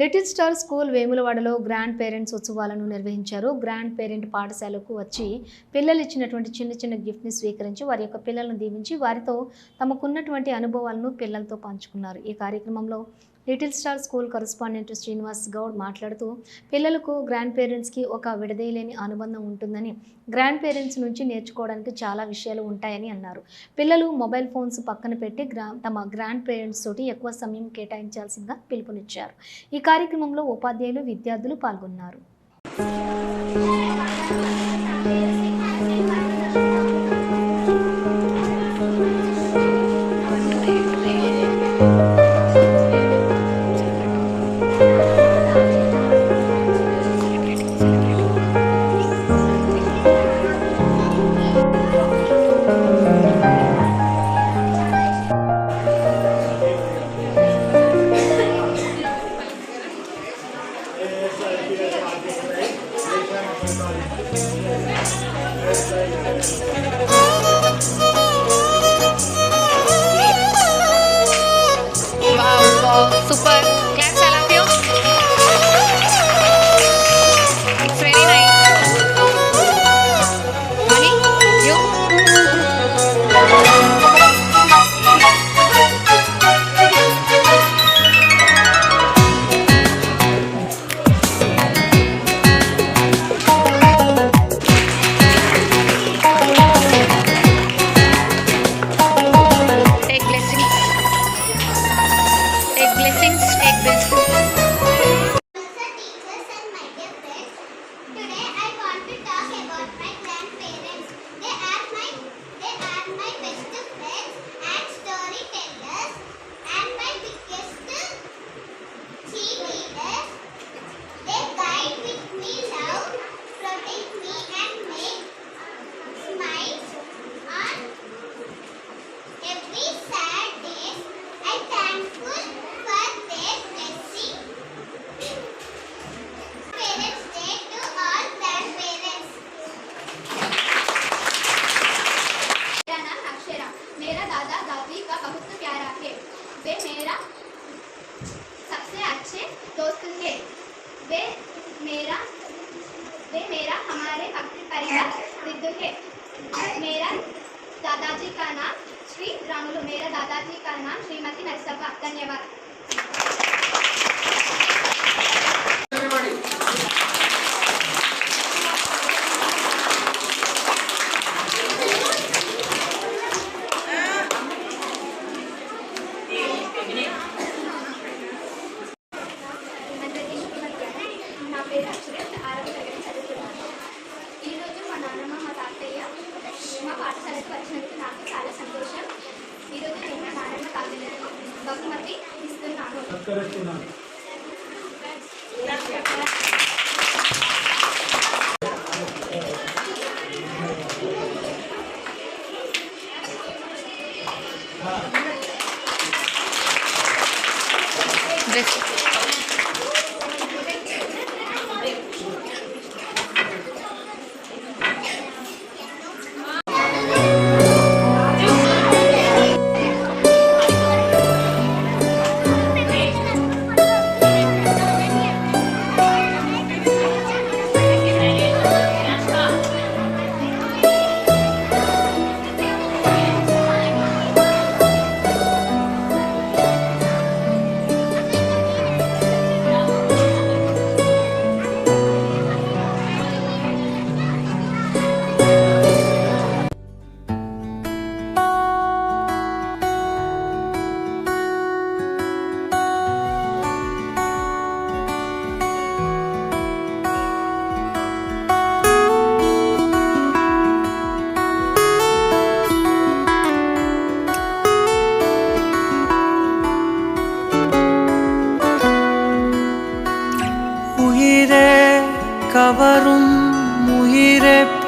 Little star school వేములవాడలో grandparents ఉత్సవాలను నిర్వహించారు. గ్రాండ్ పేరెంట్ పాఠశాలకు వచ్చి పిల్లలు ఇచ్చినటువంటి చిన్న చిన్న గిఫ్ట్ని స్వీకరించి వారి యొక్క పిల్లలను దీవించి వారితో తమకున్నటువంటి అనుభవాలను పిల్లలతో పంచుకున్నారు. ఈ కార్యక్రమంలో little star school correspondent Srinivas Goud మాట్లాడుతూ పిల్లలకు గ్రాండ్ పేరెంట్స్కి ఒక విడదీయలేని అనుబంధం ఉంటుందని గ్రాండ్ పేరెంట్స్ నుంచి నేర్చుకోవడానికి చాలా విషయాలు ఉంటాయని అన్నారు. పిల్లలు మొబైల్ ఫోన్స్ పక్కన పెట్టి గ్రా తమ గ్రాండ్ పేరెంట్స్ తోటి ఎక్కువ సమయం కేటాయించాల్సిందిగా పిలుపునిచ్చారు. ఈ కార్యక్రమంలో ఉపాధ్యాయులు విద్యార్థులు పాల్గొన్నారు. वे मेरा वे मेरा हमारे अपने परिवार रिद्धु है मेरा दादाजी का नाम श्री रामुलु मेरा दादाजी का नाम श्रीमती नरसप्पा धन्यवाद మా పాఠశాలకు వచ్చినందుకు నాకు చాలా సంతోషం ఈరోజు నేను నారాయణ కాలేజీలో బహుమతి ఇస్తున్నాను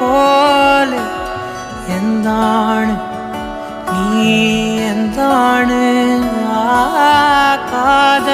உயிரை போல எந்தான் நீ